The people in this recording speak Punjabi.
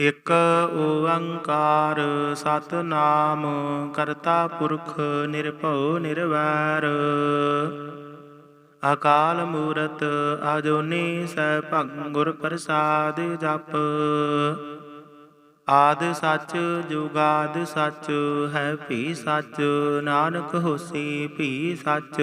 ਇਕ ਓੰਕਾਰ ਸਤਨਾਮ, ਕਰਤਾ ਪੁਰਖ ਨਿਰਭਉ ਨਿਰਵੈਰ। ਅਕਾਲ ਮੂਰਤ ਅਜੂਨੀ ਸੈਭੰ ਗੁਰ ਪ੍ਰਸਾਦ ਜਪ। ਆਦ ਸੱਚ ਜੁਗਾਦ ਸੱਚ, ਹੈ ਭੀ ਸੱਚ, ਨਾਨਕ ਹੋਸੀ ਭੀ ਸੱਚ।